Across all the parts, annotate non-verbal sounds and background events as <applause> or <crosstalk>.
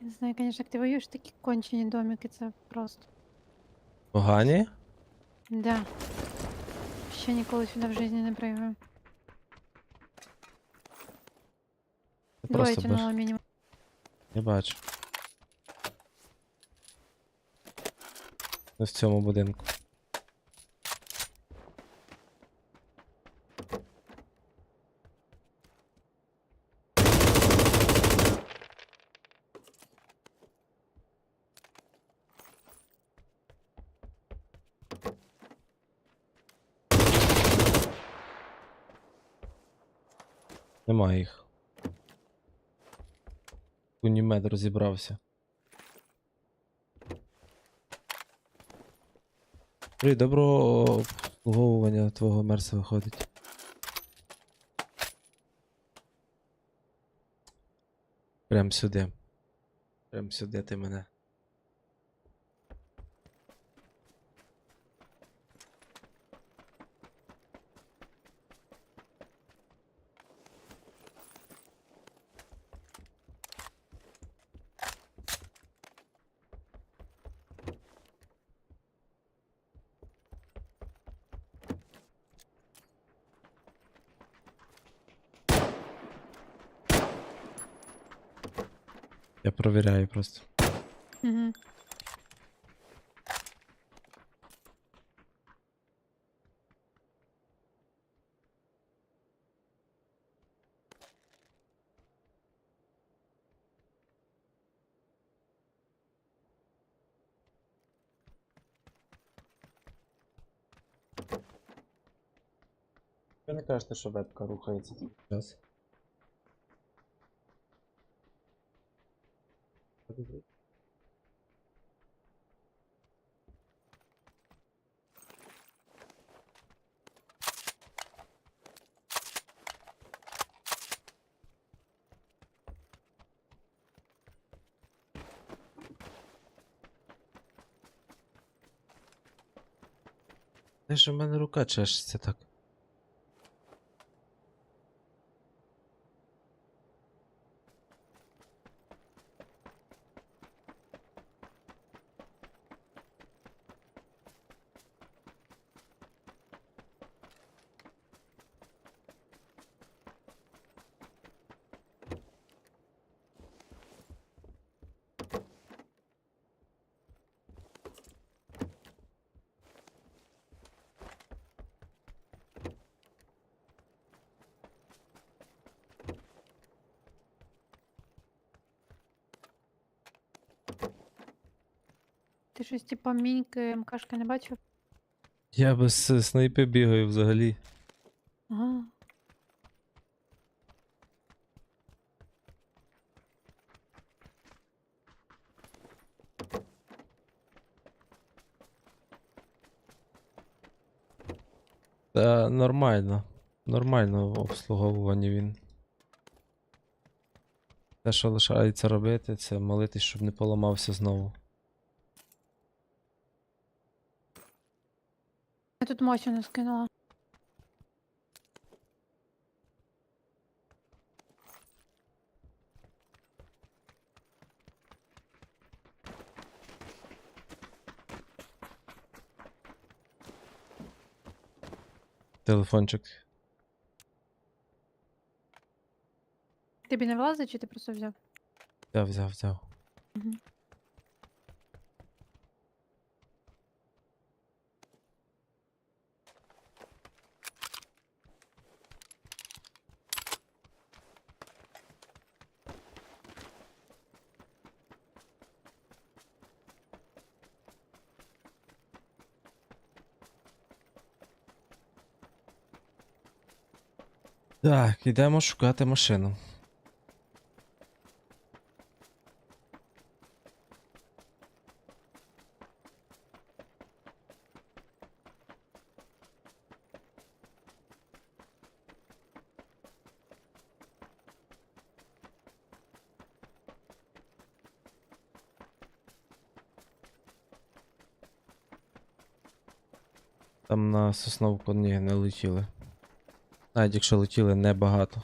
Я не знаю, конечно, як ти воюєш такі кончені домики, це просто. Погані? Да. Ще ніколи сюди в житті не пригаю. Це Двоє Просто тянуло беш. мінімум. Я бачу. Ось в цьому будинку. Немає їх. Кунімед розібрався. При доброго обслуговування твого мерса виходить. Прям сюди. Прям сюди ти мене. Я провіряю просто. Угу. Ви не кажете, що вебка рухається зараз. Де ж у мене рука чешеться так? Щось типа міньки МКшки не бачив? Я без е, снайпи бігаю взагалі. Ага. Та нормально. Нормально в обслуговуванні він. Те, що лишається робити, це молитись, щоб не поламався знову. Я тут мощину скинула. Телефончик. Тобі не влазить, чи ти просто взяв? Взяв, взяв, взяв. Мгм. Так, ідемо шукати машину. Там на сосновку ні, не летіли. Навіть якщо летіли небагато.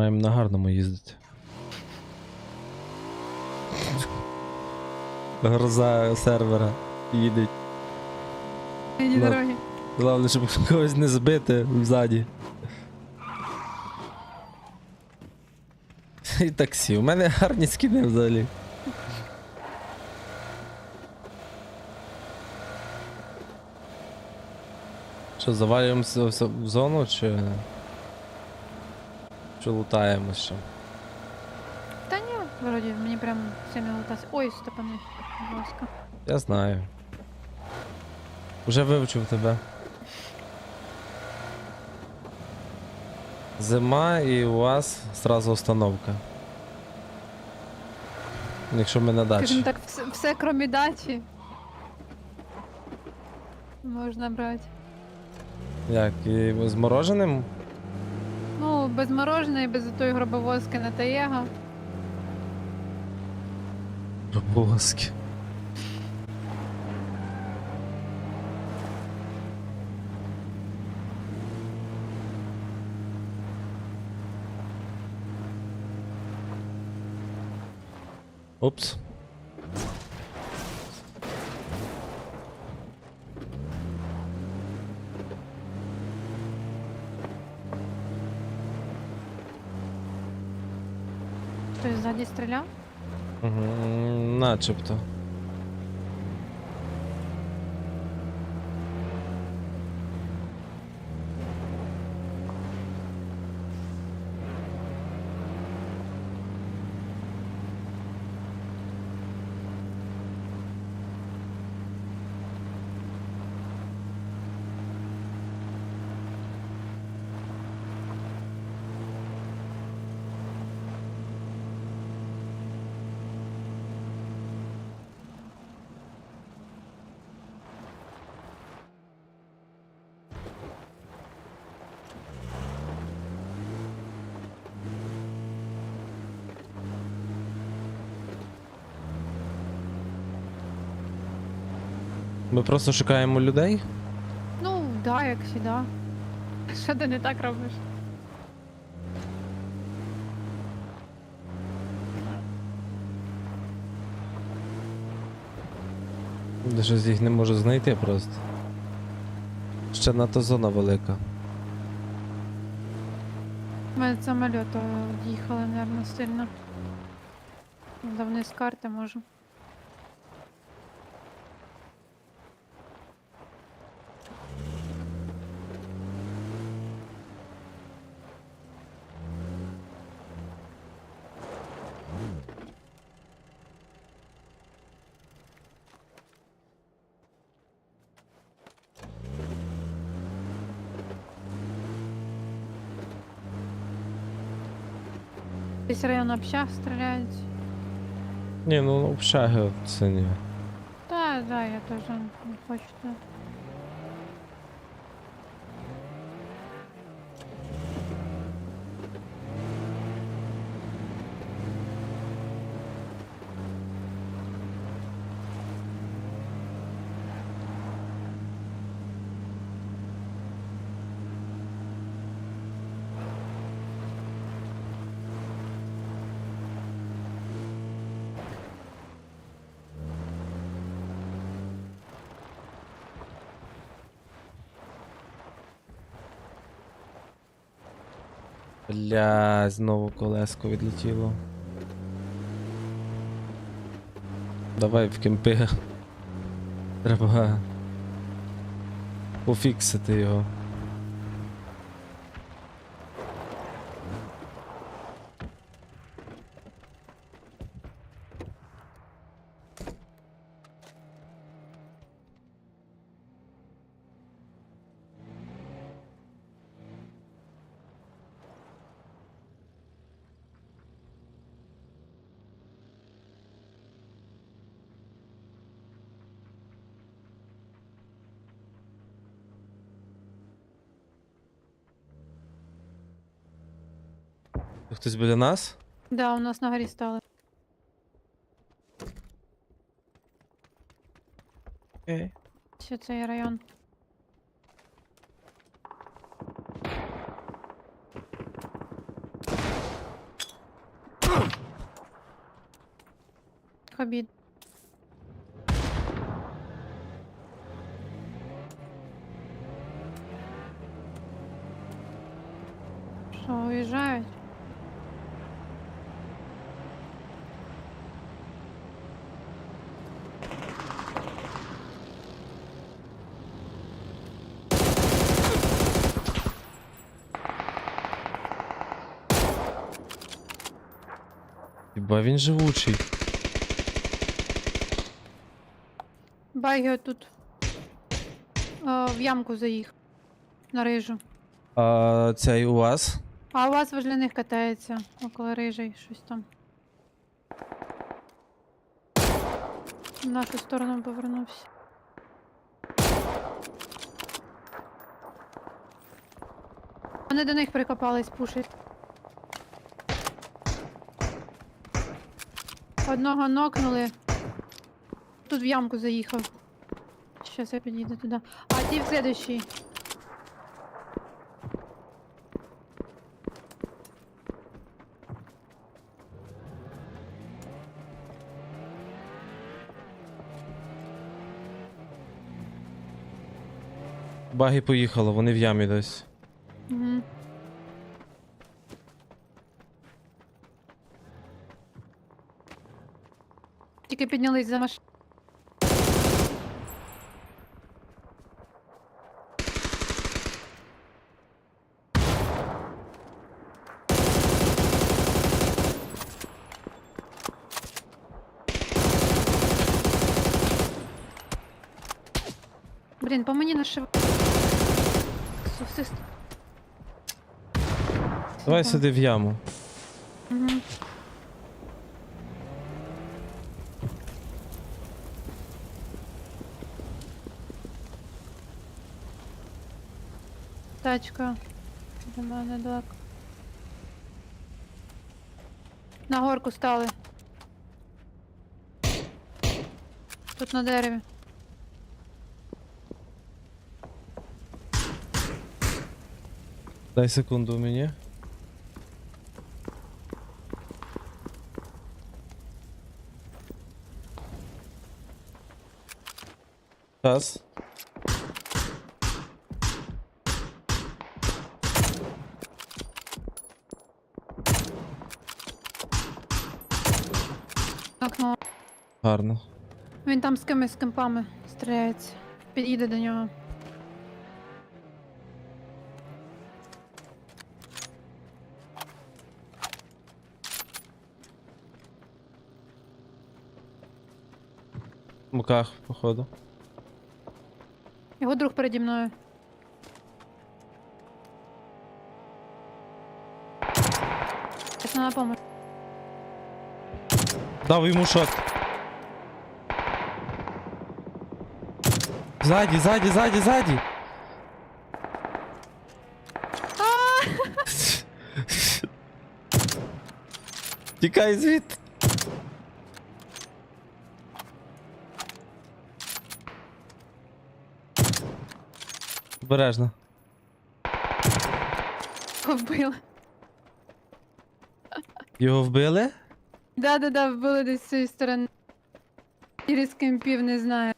Маємо на гарному їздити. Гроза сервера їде. Дороги. Головне, щоб когось не збити ззаді. І таксі. У мене гарні скіни взагалі. Що, завалюємося в зону чи. Чи лутаємось ще? Та ні, вроді, мені прям сильно лутаться. Ой, стопани, будь ласка. Я знаю. Уже вивчив тебе. Зима і у вас зразу остановка. Якщо ми на Скажімо дачі. так, все, все крім дачі. Можна брати. Як? І з мороженим? Без мороженої, без тої гробовозки на Таєго. Пробовозки. Упс. Ззаді стріляв? Угу. Начебто. Ми просто шукаємо людей. Ну, да, як завжди. Що ти не так робиш? Я Щось їх не можу знайти просто. Ще надто зона велика. Ми з самольоту їхали, мабуть, сильно. Да вниз карти можу. Десь район общаг стріляють. Ні, ну общаги це ні. Да, да, я теж не хочу. Да. Бля, знову колеско відлетіло. Давай в кемпи. Треба пофіксити його. Хтось біля нас? Да, у нас на горі стали. Окей. Все, цей район. Хіба він живучий. Баги тут е, в ямку заїхав. На рижу. А цей у вас? А у вас возле них катається около рижей щось там. В нашу сторону повернувся. Вони до них прикопались, пушать. Одного нокнули. Тут в ямку заїхав. Щас я підійду туди. А ті в следующий. Баги поїхало, вони в ямі десь. Угу. Тільки піднялись за маш... Блін, по мені нашив... Сусист. Давай сюди в яму. Угу. Тачка. До мене далеко. На горку стали. Тут на дереві. Дай секунду мені. Час. Окно. Гарно. Він там з кимось з кемпами стріляється. Підійде до нього. В муках, походу. Його друг переді мною. Зараз на помощь. Дав йому шот. Ззаді, ззаді, ззаді, ззаді. <laughs> Тікай звідти. Обережно. Вбили. Його вбили? Да-да-да, вбили десь з цієї сторони. Через кемпів не знаю.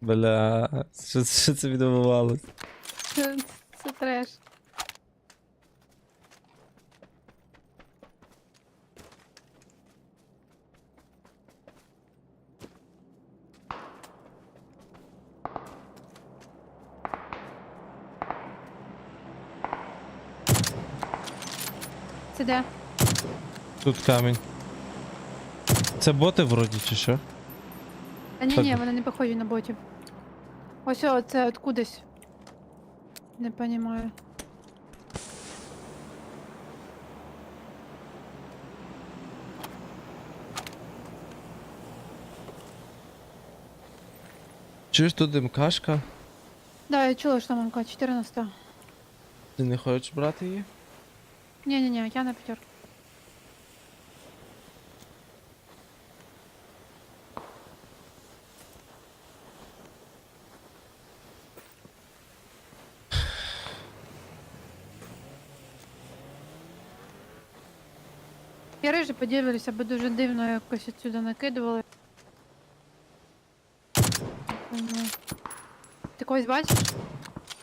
Бля, що, що це відбувалось? Це, це треш. Це де? Тут камінь. Це боти вроді чи що? А ні, ні, вони не похожі на ботів. Ось о, це откудись. Не понімаю. Чуєш тут МКшка? Да, я чула, що там МК 14. Ти не хочеш брати її? Ні-ні-ні, я на п'ятерку. Я рижі поділилися, бо дуже дивно якось відсюди накидували. Ти когось бачиш?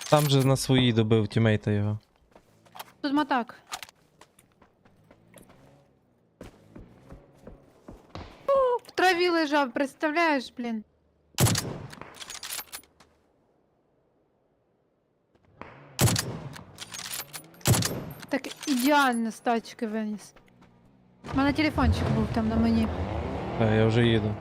Там же на своїй добив тімейта його. Тут матак. О, В траві лежав, представляєш, блін. Так ідеально з тачки виніс. У мене телефончик був там на мені. Так, я вже їду.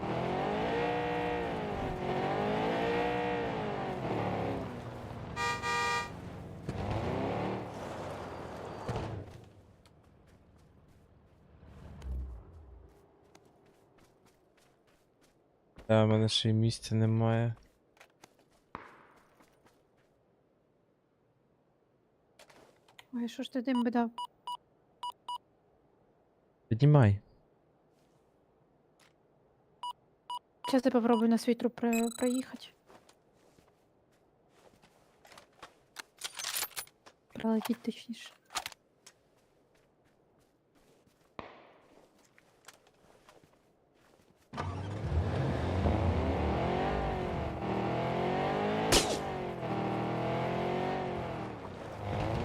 Та, в мене ще й місця немає. Ой, що ж ти дим би дав? Піднімай. Зараз я попробую на свій труп про- проїхати. Пролетіть точніше.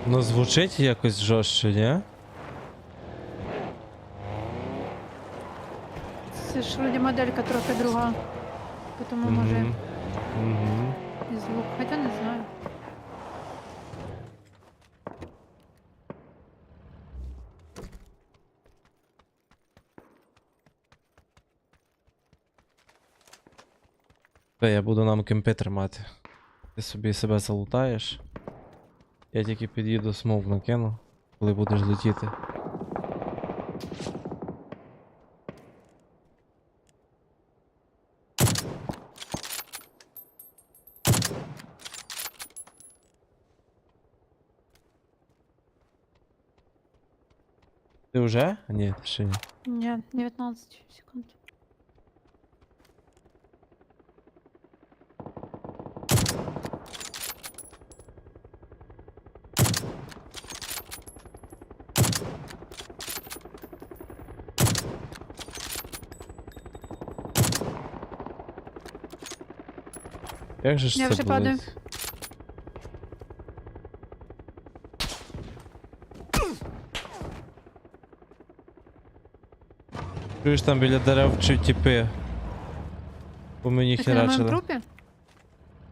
Ну звучить якось жорстче, ні? Це ж вроді моделька трохи друга. Тому може Мгм. Мгм. і звук. Хоча не знаю. Та я буду нам кемпи тримати. Ти собі себе залутаєш. Я тільки під'їду смок накину, коли будеш летіти. Ти вже? А, Ні, ти ще ні. Ні, 19 секунд. Як же ж Я це вже падаю. болить? Чуєш там біля дерев чи тіпи? По мені ти на моєму херачили. трупі?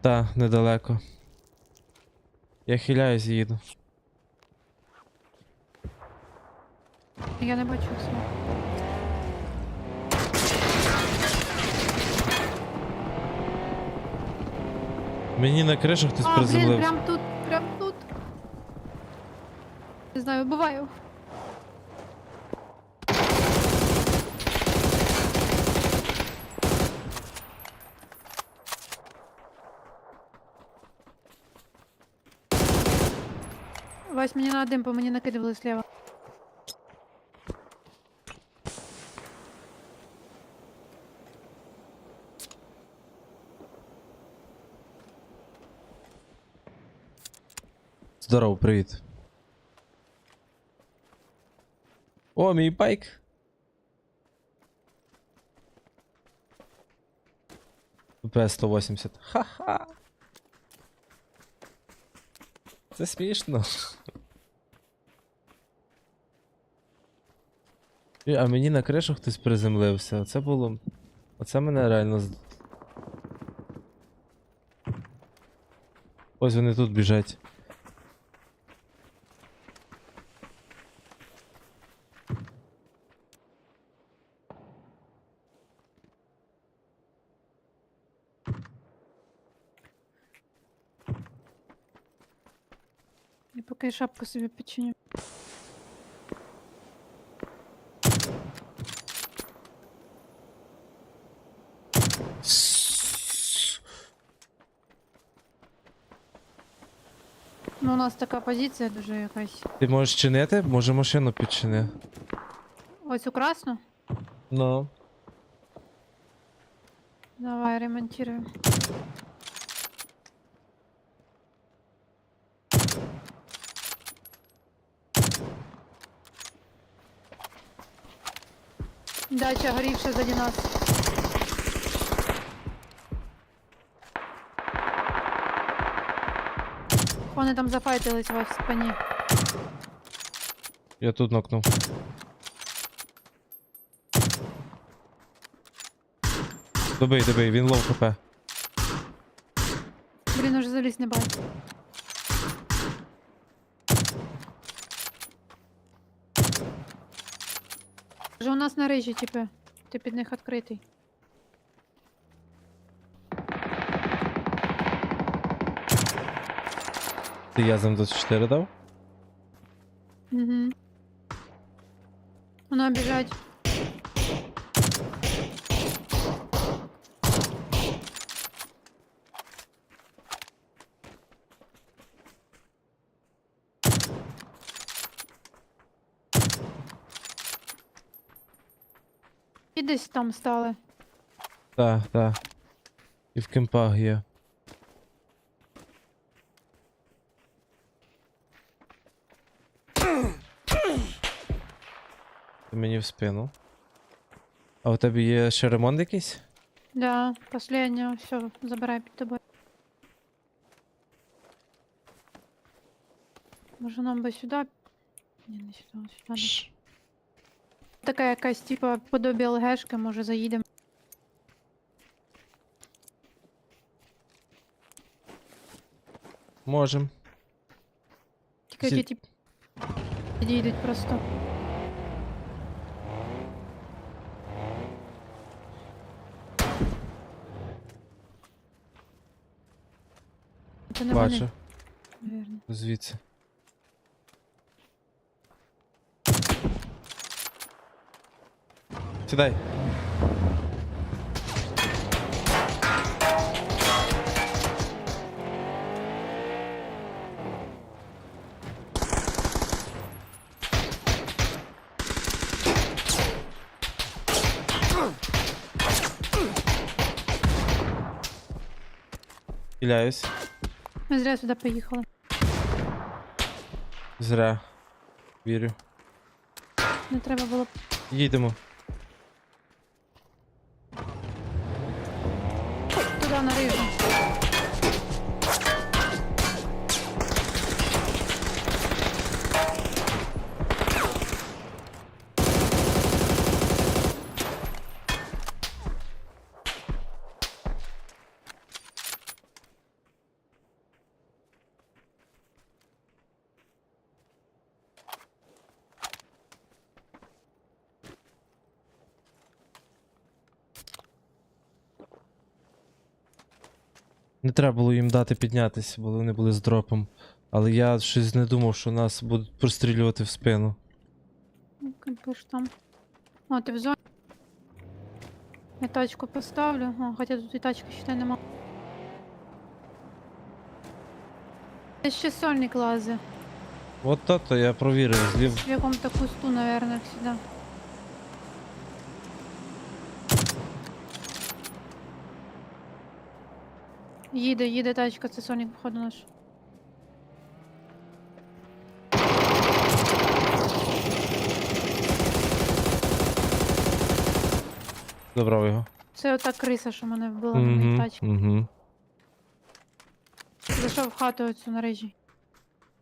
Та, недалеко. Я хиляюсь і їду. Я не бачу смок. Мені на кришу хтось А, блін, приземлився. прям тут, прям тут. Не знаю, буваю. Вась, мені на один, по мені накидували слева. Здорово, привіт. О, мій байк. П-180. Ха-ха. Це смішно. А мені на кришу хтось приземлився. Оце було. Оце мене реально. Ось вони тут біжать. Поки шапку собі починю. Ну, у нас така позиція дуже якась. Ти можеш чинити? Може машину підчини. Ось у красну. Ну. Давай, ремонтируем. Дача горівша заді нас. Вони там зафайтились у вас в спині. Я тут нокнув. Добий, добий, він лов хп. Блін, уже заліз не бачу. Вже у нас на рижі, типи. Ти під них відкритий. Ти я зам 24 дав? Угу. Вона біжать. Там стали. Так, так. І в кемпах є. Ти мені в спину. А у тебе є ще ремонт якийсь? Да, последнє, все, забирай під тобою. Може нам би сюди? Ні, не сюди, а сюди. Така якась, типа, подобі ЛГшки, може заїдемо. Можем. Тільки Зі- ті, тип, підійдуть просто. Це не Бачу. вони, навірно. Звідси. Сідай. Хиляюсь. Ми зря сюди поїхали. Зря. Вірю. Не треба було. б- Їдемо. Не треба було їм дати піднятися, бо вони були з дропом. Але я щось не думав, що нас будуть прострілювати в спину. Ну, Кемпиш там. О, ти в зоні. Я тачку поставлю. О, хоча тут і тачки ще нема. Це ще сольник лазе. От то-то я провірив, злів. В якому-то кусту, наверное, всегда. Їде, їде тачка, це Сонік, походу наш. Забрав його. Це ота криса, що мене вбила на моїй тачці. угу. Зайшов в хату оцю на рижі.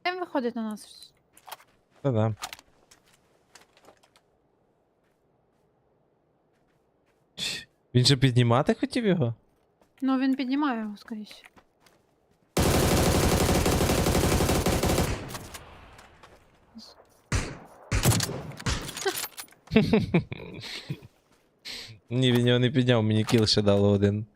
Він виходить на нас. Та-да. Він же піднімати хотів його? Ну, він піднімає його, скоріше. Ні, він його не підняв, мені кіл ще дало один.